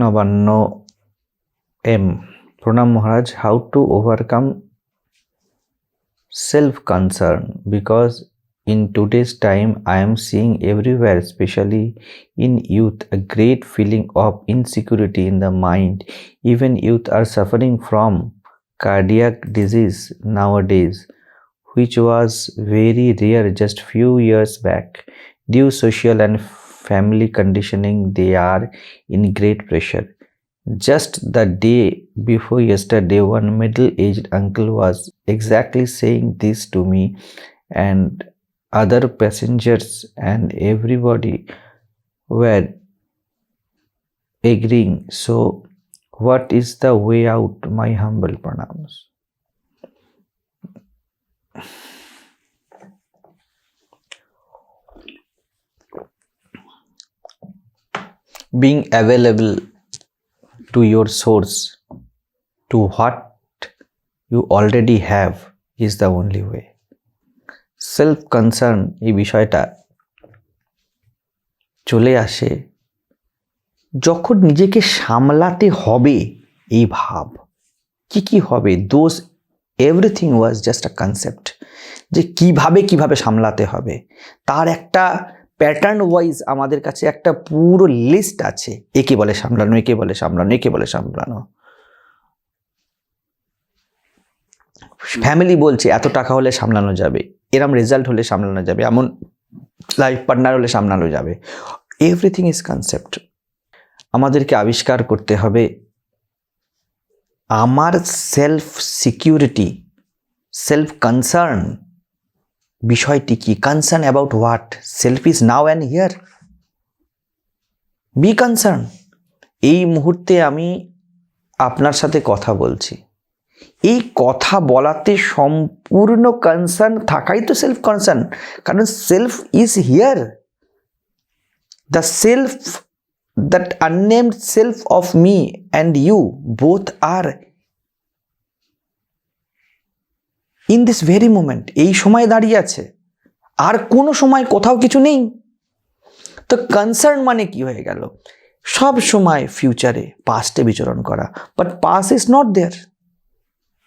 Nabanna M প্রণাম মহারাজ how to overcome self concern because in today's time i am seeing everywhere especially in youth a great feeling of insecurity in the mind even youth are suffering from cardiac disease nowadays which was very rare just few years back due social and family conditioning they are in great pressure just the day before yesterday, one middle aged uncle was exactly saying this to me, and other passengers and everybody were agreeing. So, what is the way out? My humble pranams. Being available to your source, to what you already have is the only way. Self concern এই বিষয়টা চলে আসে যখন নিজেকে সামলাতে হবে এই ভাব। কি কি হবে? Those everything was just a concept যে কীভাবে কীভাবে সামলাতে হবে। তার একটা প্যাটার্ন ওয়াইজ আমাদের কাছে একটা পুরো লিস্ট আছে। একে বলে সামলানো একে বলে সামলানো একে বলে সামলানো। ফ্যামিলি বলছে, এত টাকা হলে সামলানো যাবে। এরম রেজাল্ট হলে সামলানো যাবে। এমন লাইফ পার্টনার হলে সামলানো যাবে। এভরিথিং ইজ কনসেপ্ট আমাদেরকে আবিষ্কার করতে হবে আমার সেলফ সিকিউরিটি সেলফ কনসার্ন বিষয়টি কি concern about what self is now and here be concern এই মুহূর্তে আমি আপনার সাথে কথা বলছি। এই কথা বলাতে সম্পূর্ণ কনসার্ন থাকাই তো সেলফ কনসার্ন কারণ self is here the self that unnamed self of me and you both are in this very moment, এই সময় দাঁড়িয়ে আছে। আর কোনো সময় কোথাও কিছু নেই। তো কনসার্ন মানে কি হয়ে গেল? সব সময় ফিউচারে পাস্টে বিচরণ করা। But past is not there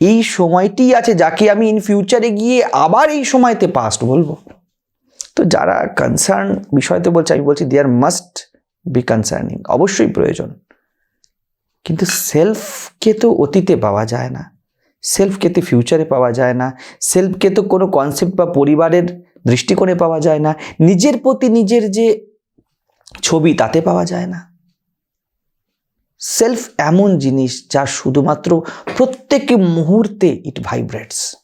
এই সময়টি আছে যাকে আমি ইন ফিউচারে গিয়ে আবার এই সময়তে পাস্ট বলব। তো যারা কনসার্ন বিষয়তে বলছে, আমি বলছি দেয়ার মাস্ট বি কনসার্নিং অবশ্যই প্রয়োজন। কিন্তু সেলফকে তো অতীতে পাওয়া যায় না। সেলফকে তো ফিউচারে পাওয়া যায় না সেলফকে তো কোনো কনসেপ্ট বা পরিবারের দৃষ্টিকোণে পাওয়া যায় না, নিজের প্রতি নিজের যে ছবি তাতে পাওয়া যায় না। সেলফ এমন জিনিস যা শুধুমাত্র প্রত্যেক মুহূর্তে it vibrates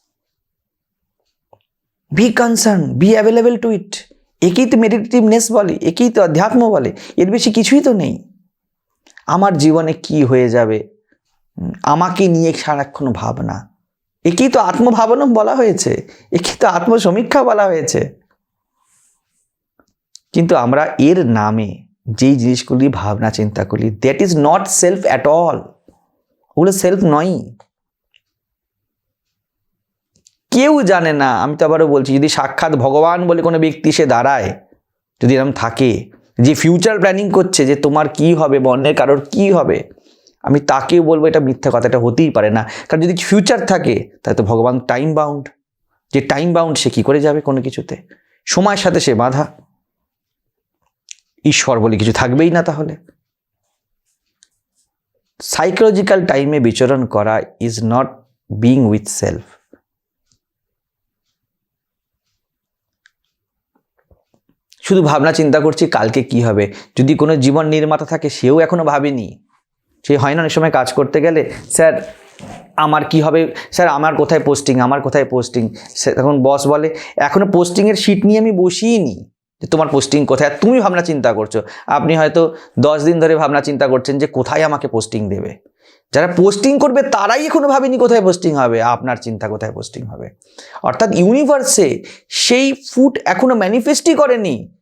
be concern be available to it একেই তো মেডিটেটিভনেস বলে, একেই তো অধ্যাত্ম বলে, এর বেশি কিছুই তো নেই। আমার জীবনে কি হয়ে যাবে? আমাকে নিয়ে সারাক্ষণ ভাবনা। একেই তো আত্মভাবনা বলা হয়েছে একে তো আত্মসমীক্ষা বলা হয়েছে। কিন্তু আমরা এর নামে যেই জিনিসগুলি ভাবনা, চিন্তা করি that is not self at all ওগুলো সেলফ নয়। কেউ জানে না, আমি তো আবারও বলছি, যদি সাক্ষাৎ ভগবান বলে কোনো ব্যক্তি সে দাঁড়ায়, যদি এরকম থাকে, যে ফিউচার প্ল্যানিং করছে, যে তোমার কি হবে বা অন্যের কারোর কি হবে আমি তাকেও বলব এটা মিথ্যা কথা, এটা হতেই পারে না। কারণ যদি ফিউচার থাকে, তাহলে তো ভগবান টাইম বাউন্ড যে টাইম বাউন্ড সে কি করে যাবে কোনো কিছুতে? সময়ের সাথে সে বাধা। ঈশ্বর বলে কিছু থাকবেই না তাহলে। সাইকোলজিক্যাল টাইমে বিচরণ করা is not being with self শুধু ভাবনা চিন্তা করছি কালকে কি হবে। যদি কোনো জীবন নির্মাতা থাকে, সেও এখনও ভাবেনি। সে হয় না অনেক সময় কাজ করতে গেলে, স্যার, আমার কি হবে? স্যার, আমার কোথায় পোস্টিং আমার কোথায় পোস্টিং তখন বস বলে, এখনও পোস্টিংয়ের শিট নিয়ে আমি বসিয়ে যে তোমার পোস্টিং কোথায়। তুমি ভাবনা চিন্তা করছ। আপনি হয়তো দশ দিন ধরে ভাবনা চিন্তা করছেন যে কোথায় আমাকে পোস্টিং দেবে? যারা পোস্টিং করবে তারাই এখনও ভাবেনি কোথায় পোস্টিং হবে। আপনার চিন্তা কোথায় পোস্টিং হবে? অর্থাৎ ইউনিভার্সে সেই ফুট এখনও ম্যানিফেস্টই করেনি।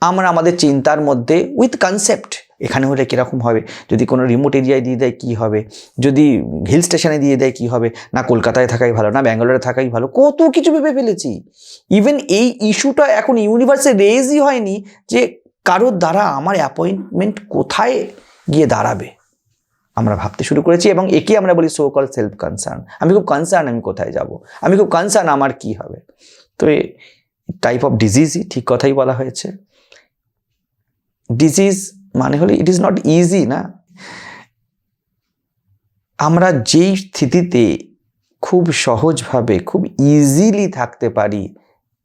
আমরা আমাদের চিন্তার মধ্যে উইথ কনসেপ্ট এখানে হলে কীরকম হবে। যদি কোনো রিমোট এরিয়ায় দিয়ে দেয় কী হবে? যদি হিল স্টেশনে দিয়ে দেয় কী হবে? না, কলকাতায় থাকাই ভালো, না, ব্যাঙ্গালোরে থাকাই ভালো, কত কিছু ভেবে ফেলেছি। ইভেন এই ইস্যুটা এখন ইউনিভার্সে রেজই হয়নি যে কারোর দ্বারা আমার অ্যাপয়েন্টমেন্ট কোথায় গিয়ে দাঁড়াবে। আমরা ভাবতে শুরু করেছি এবং একে আমরা বলি সো কল সেলফ কনসার্ন আমি খুব কনসার্ন আমি কোথায় যাব? আমি খুব কনসার্ন আমার কি হবে? তো এ টাইপ অফ ডিজিজই ঠিক কথাই বলা হয়েছে। ডিজিজ মানে হলে ইট ইজ নট ইজি না? আমরা যেই স্থিতিতে খুব সহজভাবে, খুব ইজিলি থাকতে পারি,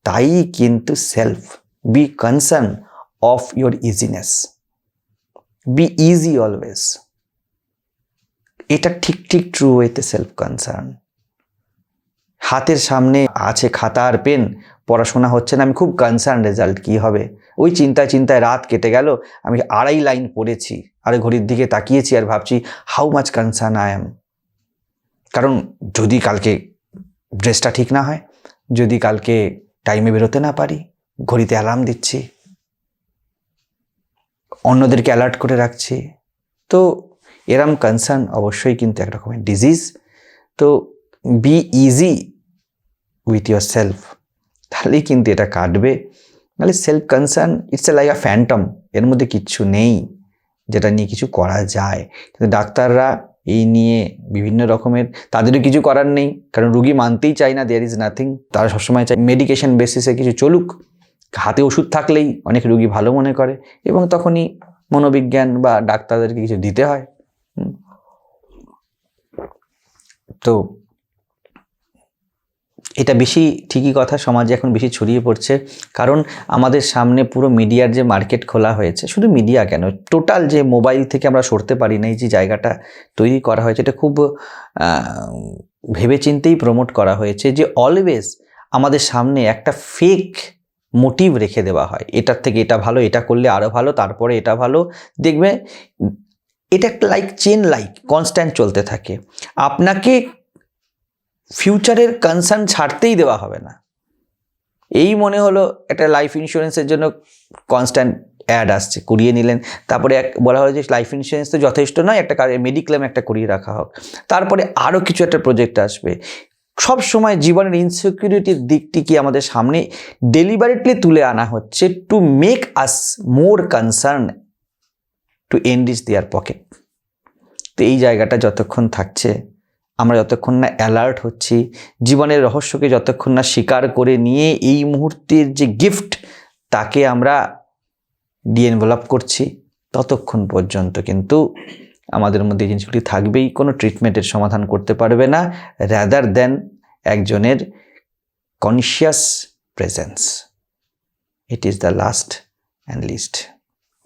তাই কিন্তু self be concern of your easiness be easy always এটা ঠিক ঠিক ট্রু ওয়েতে সেলফ কনসার্ন হাতের সামনে আছে খাতা আর পেন পড়াশোনা হচ্ছে না, আমি খুব কনসার্ন রেজাল্ট কি হবে? ওই চিন্তায় চিন্তায় রাত কেটে গেল। আমি আড়াই লাইন পড়েছি আর ঘড়ির দিকে তাকিয়েছি আর ভাবছি how much concern I am কারণ যদি কালকে ড্রেসটা ঠিক না হয়, যদি কালকে টাইমে বেরোতে না পারি, ঘড়িতে অ্যালার্ম দিচ্ছি, অন্যদেরকে অ্যালার্ট করে রাখছি, তো এরম কনসার্ন অবশ্যই কিন্তু এক রকমের ডিজিজ তো be easy with your self তাহলেই কিন্তু এটা কাটবে। নাহলে self concern it's a like a phantom এর মধ্যে কিচ্ছু নেই, যেটা নিয়ে কিছু করা যায়। কিন্তু ডাক্তাররা এই নিয়ে বিভিন্ন রকমের, তাদেরও কিছু করার নেই। কারণ রুগী মানতেই চায় না দেয়ার ইজ নাথিং তারা সবসময় চায় মেডিকেশন বেসিসে কিছু চলুক। হাতে ওষুধ থাকলেই অনেক রুগী ভালো মনে করে। এবং তখনই মনোবিজ্ঞান বা ডাক্তারদেরকে কিছু দিতে হয়। তো এটা বেশি ঠিকই কথা, সমাজে এখন বেশি ছড়িয়ে পড়ছে। কারণ আমাদের সামনে পুরো মিডিয়ার যে মার্কেট খোলা হয়েছে, শুধু মিডিয়া কেন, টোটাল যে মোবাইল থেকে আমরা সরতে পারি না এই যে জায়গাটা তৈরি করা হয়েছে, এটা খুব ভেবেচিন্তেই প্রমোট করা হয়েছে যে অলওয়েজ আমাদের সামনে একটা ফেক মোটিভ রেখে দেওয়া হয়। এটার থেকে এটা ভালো, এটা করলে আরও ভালো, তারপরে এটা ভালো। দেখবে, এটা একটা লাইক চেন লাইক কনস্ট্যান্ট চলতে থাকে। আপনাকে ফিউচারের কনসার্ন ছাড়তেই দেওয়া হবে না। এই মনে হলো একটা লাইফ ইন্স্যুরেন্সের জন্য কনস্ট্যান্ট অ্যাড আসছে করিয়ে নিলেন। তারপরে এক বলা হলো যে লাইফ ইন্স্যুরেন্স তো যথেষ্ট নয়, একটা মেডিক্লেম একটা করিয়ে রাখা হোক। তারপরে আরও কিছু একটা প্রজেক্ট আসবে। সব সময় জীবনের ইনসিকিউরিটির দিকটি কি আমাদের সামনে ডেলিভারেটলি তুলে আনা হচ্ছে to make us more concern to enrich their pocket তো এই জায়গাটা যতক্ষণ থাকছে আমরা যতক্ষণ না অ্যালার্ট হচ্ছি, জীবনের রহস্যকে যতক্ষণ না স্বীকার করে নিয়ে এই মুহূর্তের যে গিফট তাকে আমরা ডিএনভেলপ করছি, ততক্ষণ পর্যন্ত কিন্তু আমাদের মধ্যে জিনিসগুলি থাকবেই, কোনো ট্রিটমেন্টের সমাধান করতে পারবে না র্যাদার দেন একজনের conscious presence it is the last and least